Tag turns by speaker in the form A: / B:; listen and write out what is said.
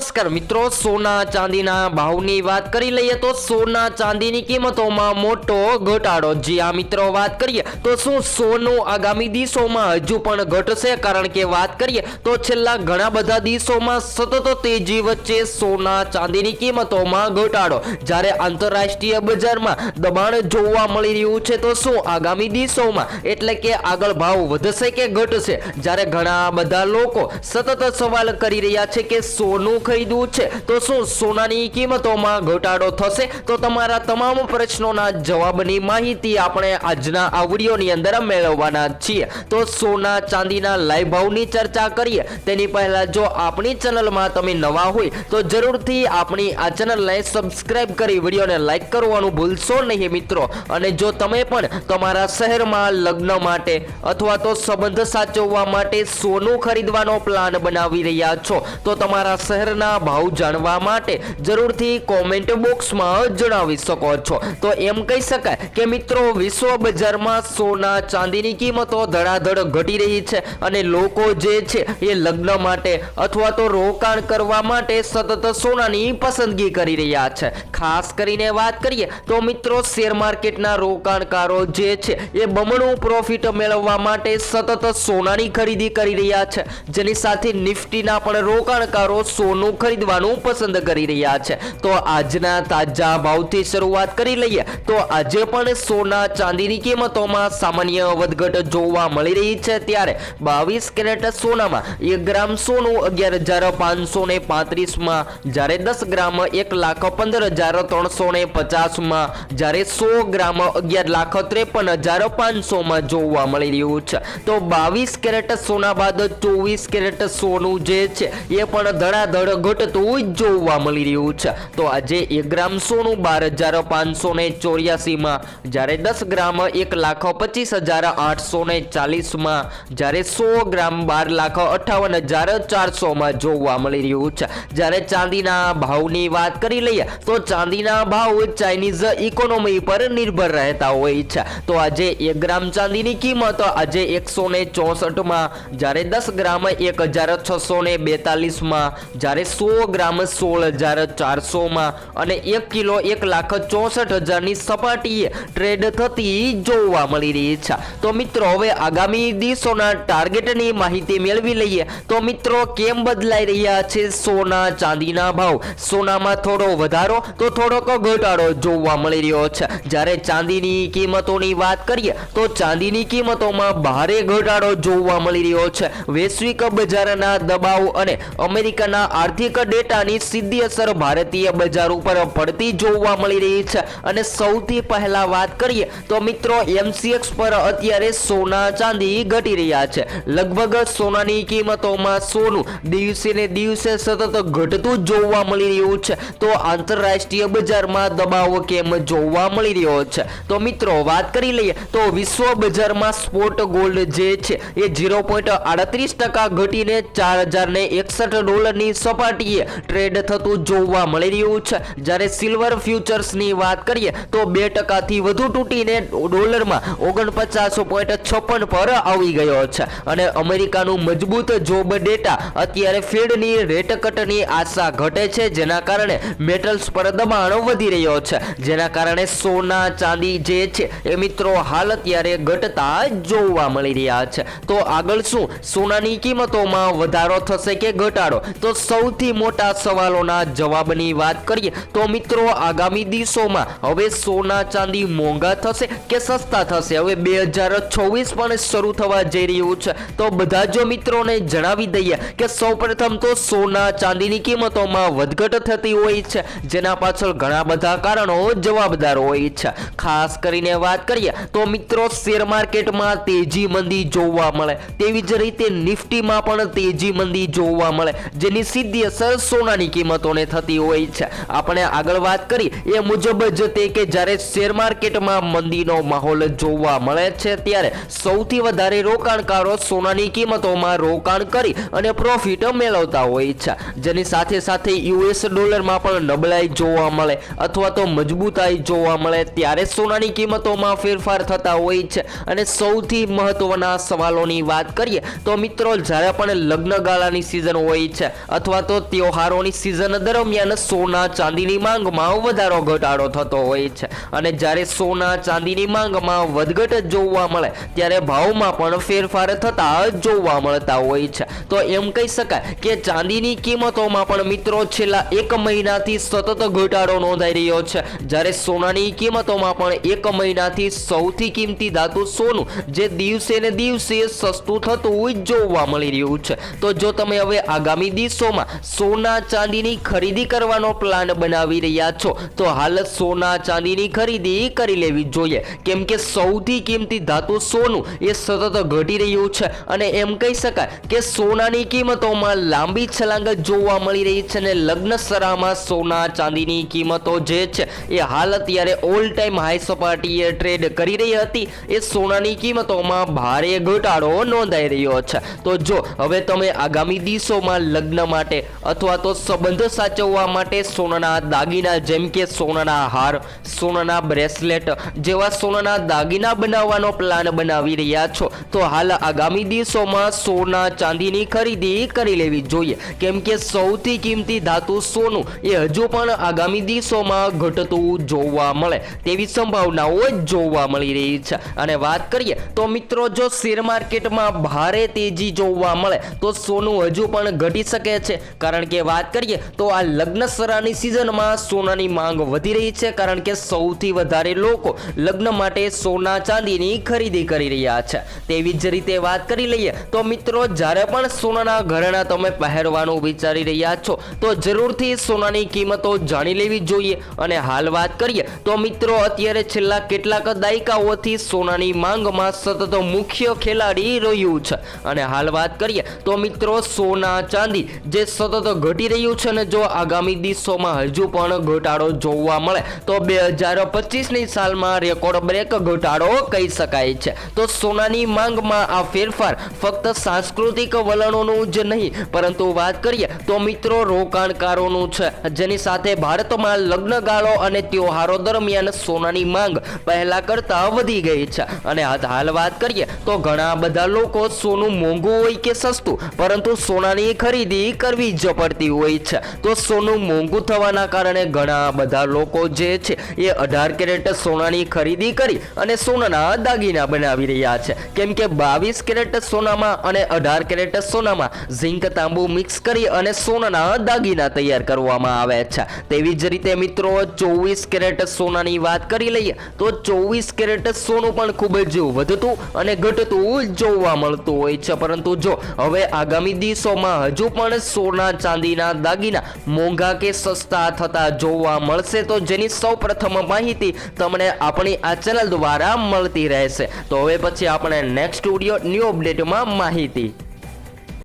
A: નમસ્કાર મિત્રો, સોના ચાંદીના ભાવની વાત કરી લઈએ તો સોના ચાંદીની કિંમતોમાં મોટો ઘટાડો. જી આ મિત્રો, વાત કરીએ તો શું સોનું આગામી દિવસોમાં હજુ પણ ઘટશે? કારણ કે વાત કરીએ તો છેલ્લા ઘણા બધા દિવસોમાં સતત તેજી વચ્ચે સોના ચાંદીની કિંમતોમાં ઘટાડો. જ્યારે આંતરરાષ્ટ્રીય બજારમાં દબાણ જોવા મળી રહ્યું છે, તો શું આગામી દિવસોમાં? એટલે કે આગળ ભાવ વધશે કે ઘટશે? જ્યારે ઘણા બધા લોકો સતત સવાલ કરી રહ્યા છે કે સોનું ખરીદવું છે, તો શું સોનાની કિંમતોમાં ઘટાડો થશે? તો તમારા તમામ પ્રશ્નોના જવાબની માહિતી આપણે આજના આ વિડીયોની અંદર મેળવવાના છીએ. તો સોના ચાંદીના લાઈવ ભાવની ચર્ચા કરીએ. તેની પહેલા જો આપણી ચેનલમાં તમે નવા હોય, તો જરૂરથી આપણી આ ચેનલને સબસ્ક્રાઈબ કરી વિડીયોને લાઈક કરવાનું ભૂલશો નહીં મિત્રો. અને જો તમે પણ તમારા શહેરમાં લગ્ન માટે અથવા તો સંબંધ સાચવવા માટે સોનું ખરીદવાનો પ્લાન બનાવી રહ્યા છો, તો તમારા શહેરના ભાવ જાણવા માટે જરૂરથી કોમેન્ટ બોક્સમાં જણાવી શકો છો. તો એમ કહી શકાય કે મિત્રો વિશ્વ બજારમાં સોના ચાંદીની કિંમતો ધડાધડ ઘટી રહી છે અને લોકો જે છે એ લગ્ન માટે અથવા તો રોકાણ કરવા માટે સતત સોનાની પસંદગી કરી રહ્યા છે. ખાસ કરીને વાત કરીએ તો મિત્રો, શેર માર્કેટના રોકાણકારો જે છે એ બમણું પ્રોફિટ મેળવવા માટે સતત સોનાની ખરીદી કરી રહ્યા છે. જેની સાથે નિફ્ટીના પણ રોકાણકારો સોનું ખરીદવાનું પસંદ કરી રહ્યા છે. તો આજના તાજા ભાવથી શરૂઆત કરી લઈએ. તો આજે પણ સોના ચાંદીની કિંમતોમાં સામાન્ય વધઘટ જોવા મળી રહી છે ત્યારે બાવીસ કેરેટ સોનામાં એક ગ્રામ સોનું અગિયાર હજાર પાંચસો ને પાંત્રીસમાં, જ્યારે દસ ગ્રામ એક લાખ પંદર હજાર ત્રણસો ને પચાસમાં, જ્યારે સો ગ્રામ અગિયાર લાખ ત્રેપન હજાર પાંચસોમાં જોવા મળી રહ્યું છે. તો બાવીસ કેરેટ સોના બાદ ચોવીસ કેરેટ સોનું જે છે, એ પણ ધડાધડ ઘટતું જોવા મળી રહ્યું છે. તો આજે એક ગ્રામ સોનું બાર હજાર પાંચસો ને ચોર્યાસીમાં, જ્યારે દસ ગ્રામ એક લાખ પચીસ હજાર આઠસો ને ચાલીસમાં, જ્યારે સો ગ્રામ બાર લાખ અઠાવન હજાર ચારસોમાં જોવા મળી રહ્યું છે. જ્યારે ચાંદીના ભાવની વાત કરી લઈએ, તો ચાંદીના ભાવ ચાઇનીઝ ઇકોનોમી પર નિર્ભર રહેતા હોય છે. તો આજે એક ગ્રામ ચાંદીની કિંમત આજે એકસો ને ચોસઠમાં, જ્યારે દસ ગ્રામ એક હજાર છસો ને બેતાલીસમાં, જ્યારે સો ગ્રામ સોળ હજાર ચારસોમાં અને એક કિલો એક લાખ ચોસઠ હજારની સપાટીએ ટ્રેડ થતી જોવા મળી રહી છે. તો મિત્રો, હવે આગામી દિવસોના ટાર્ગેટની માહિતી મેળવી લઈએ. તો મિત્રો, કેમ બદલાઈ રહ્યા છે સોના ચાંદીના ભાવ? સોનામાં થોડો વધારો તો થોડોક ઘટાડો જોવા મળી રહ્યો છે. જ્યારે ચાંદીની કિંમતોની વાત કરીએ, તો ચાંદીની કિંમતોમાં ભારે ઘટાડો જોવા મળી રહ્યો છે. વૈશ્વિક બજારના દબાવ અને અમેરિકાના આર્થિક ડેટાની સીધી અસર ભારતીય બજાર ઉપર પડતી જોવા મળી રહી છે. અને સૌથી પહેલા વાત કરીએ તો મિત્રો એમસીએક્સ પર અત્યારે સોના ચાંદી ઘટી રહ્યા છે. લગભગ સોનાની કિંમતોમાં સોનું દિવસે ને દિવસે સતત ઘટતું જોવા મળી રહ્યું છે. તો આંતરરાષ્ટ્રીય બજારમાં દબાવ કેમ જોવા મળી રહ્યો છે? તો મિત્રો, વાત કરી લઈએ તો વિશ્વ બજારમાં સ્પોટ ગોલ્ડ જે છે એ ઝીરો પોઈન્ટ આડત્રીસ ટકા ઘટીને ચાર હજાર ને એકસઠ ડોલરની સપાટીએ ટ્રેડ થતું જોવા મળી રહ્યું છે. જ્યારે સિલ્વર ફ્યુચર્સની વાત કરીએ તો બે ટકાથી વધુ તૂટીને ડોલરમાં ઓગણપચાસ પોઈન્ટ છપ્પન પર આવી ગયો છે. અને અમેરિકાનું મજબૂત જોબ ડેટા અત્યારે ફેડની રેટ કટની આશા ઘટે છે, જેના કારણે મેટલ્સ પર દબાણ વધી રહ્યો છે. જેના કારણે સોના, ચાંદી જે છે, એ મિત્રો હાલ અત્યારે ઘટતા જોવા મળી રહ્યા છે. તો આગળ શું? સોનાની કિંમતોમાં વધારો થશે કે ઘટાડો? તો સૌથી મોટા સવાલોના જવાબની વાત કરીએ તો મિત્રો, આગામી દિવસોમાં હવે સોના ચાંદી મોંઘા થશે કે સસ્તા થશે? હવે બે હજાર છવ્વીસ પણ શરૂ થવા જઈ રહ્યું છે. તો બધા જો મિત્રોને જણાવી દઈએ કે સૌપ્રથમ તો સોના ચાંદીની કિંમતોમાં વધઘટ થતી હોય છે. જેના પાછળ ઘણા બધા કારણો, જવાબદાર હોય છે. ખાસ કરીને વાત કરીએ તો મિત્રો, શેર માર્કેટમાં તેજી મંદી જોવા મળે. તેવી જ રીતે નિફ્ટીમાં પણ તેજી મંદી જોવા મળે. જેની સીધી અસર સોનાની કિંમતોને થતી હોય છે. આપણે આગળ વાત કરી. એ મુજબ જ તે કે જ્યારે શેર માર્કેટમાં મંદીનો માહોલ જોવા મળે છે ત્યારે સૌથી વધારે રોકાણકારો સોનાની કિંમતોમાં રોકાણ કરી અને પ્રોફિટ મેળવતા હોય છે. જેની સાથે સાથે યુએસ ડોલરમાં પણ નબળાઈ જોવા મળે અથવા તો મજબૂતાઈ જોવા મળે ત્યારે સોનાની કિંમતોમાં ફેરફાર થતા હોય છે. અને સૌથી મહત્વના સવાલોની વાત કરીએ તો મિત્રો, જ્યારે પણ લગ્ન ગાળાની સિઝન હોય છે અથવા તો તહેવારોની સિઝન દરમિયાન સોના ચાંદીની માંગમાં વધારો ઘટાડો થતો હોય છે. અને જ્યારે સોના ચાંદીની માંગમાં વધઘટ જોવા મળે, ત્યારે ભાવમાં પણ ફેરફાર થતા જોવા મળતા હોય છે. તો એમ કહી શકાય કે ચાંદીની કિંમતોમાં પણ મિત્રો છેલ્લા એક મહિનાથી સતત ઘટાડો નોંધાઈ રહ્યો છે. જ્યારે સોનાની કિંમતોમાં પણ એક મહિનાથી સૌથી કિંમતી ધાતુ સોનું જે દિવસે ને દિવસે સસ્તું થતું જોવા મળી રહ્યું છે. તો જો તમે હવે આગામી દિવસોમાં સોના ચાંદીની ખરીદી કરવાનો પ્લાન બનાવી રહ્યા છો. તો હાલ સોના ચાંદીની ખરીદી કરી લેવી જોઈએ. કેમ કે સૌથી કિંમતી ધાતુ સોનું એ સતત ઘટી રહ્યું છે અને એમ કહી શકાય કે સોનાની કિંમતોમાં લાંબી છલાંગ જોવા મળી રહી છે અને લગ્ન સરામાં સોના ચાંદીની કિંમતો જે છે એ હાલ અત્યારે ઓલ ટાઈમ હાઈ સપાટીએ ટ્રેડ કરી રહી હતી. એ સોનાની કિંમતોમાં ભારે ઘટાડો નોંધાઈ રહ્યો છે. તો જો હવે તમે આગામી દિવસોમાં લગ્ન માટે અથવા તો સંબંધ સાચવવા માટે સોનાના દાગીના, જેમ કે સોનાના હાર, સોનાના બ્રેસલેટ જેવા સોનાના દાગીના બનાવવાનો પ્લાન બનાવી રહ્યા છો. તો હાલ આગામી દિવસોમાં સોના ચાંદીની ખરીદી કરી લેવી જોઈએ. કેમ કે સૌથી કિંમતી ધાતુ સોનું એ હજુ પણ આગામી દિવસોમાં ઘટતું જોવા મળે તેવી સંભાવનાઓ જોવા મળી રહી છે. અને વાત કરીએ તો મિત્રો, જો શેર માર્કેટમાં ભારે તેજી જોવા મળે, તો સોનું હજુ પણ ઘટી શકે છે. કારણ કે વાત કરીએ તો આ લગ્ન સરાની સિઝનમાં સોનાની માંગ વધી રહી છે કારણ કે સૌથી વધારે લોકો લગ્ન માટે સોના ચાંદીની ખરીદી કરી રહ્યા છે. તેવી જ રીતે વાત કરી લઈએ તો મિત્રો, જ્યારે પણ સોનાના ઘરેણા તમે પહેરવાનું વિચારી રહ્યા છો, તો જરૂરથી સોનાની કિંમતો જાણી લેવી જોઈએ. અને હાલ વાત કરીએ તો મિત્રો, અત્યારે છેલ્લા કેટલાક દાયકાઓથી સોનાની માંગમાં સતત મુખ્ય ખેલાડી રહ્યું છે. અને હાલ વાત કરીએ તો મિત્રો, સોના ચાંદી જે સતત ઘટી રહ્યું છે ને જો આગામી દિવસોમાં હજુ પણ ઘટાડો જોવા મળે તો બે હજાર પચીસની સાલમાં રેકોર્ડ બ્રેક ઘટાડો કહી શકાય છે તો સોનાની માંગમાં આ ફેરફાર ફક્ત સાંસ્કૃતિક વલણોનું જ નહીં પરંતુ વાત કરીએ તો મિત્રો રોકાણકારોનું છે જેની સાથે ભારતમાં લગ્નગાળો અને તહેવારો દરમિયાન સોનાની માંગ પહેલા કરતા વધી ગઈ છે અને હાલ વાત કરીએ તો ઘણા બધા લોકો સોનું મોંઘું હોય કે સસ્તું પરંતુ સોનાની ખરીદી કરવી જ પડતી હોય છે. તો સોનું મોંઘું થવાના કારણે ઘણા બધા લોકો જે છે એ અઢાર કેરેટ સોનાની ખરીદી કરી અને સોનાના દાગીના બનાવી રહ્યા છે. કેમ કે બાવીસ કેરેટ સોનામાં અને અઢાર કેરેટ સોનામાં ઝીંક તાંબુ મિક્સ કરી અને સોનાના દાગીના તૈયાર કરવામાં આવે છે. તેવી જ રીતે મિત્રો, ચોવીસ કેરેટ સોનાની વાત કરી લઈએ, તો ચોવીસ કેરેટ સોનું પણ ખૂબ જ વધતું અને ઘટતું જોવા મળતું હોય છે. પરંતુ જો હવે આગામી દિવસોમાં હજુ પણ સોના ચાંદીના દાગીના મોંઘા કે સસ્તા થતા જોવા મળશે તો જેની સૌ પ્રથમ માહિતી તમને આપણી આ ચેનલ દ્વારા મળતી રહેશે. તો હવે પછી આપણે નેક્સ્ટ વીડિયો ન્યૂ અપડેટમાં માહિતી.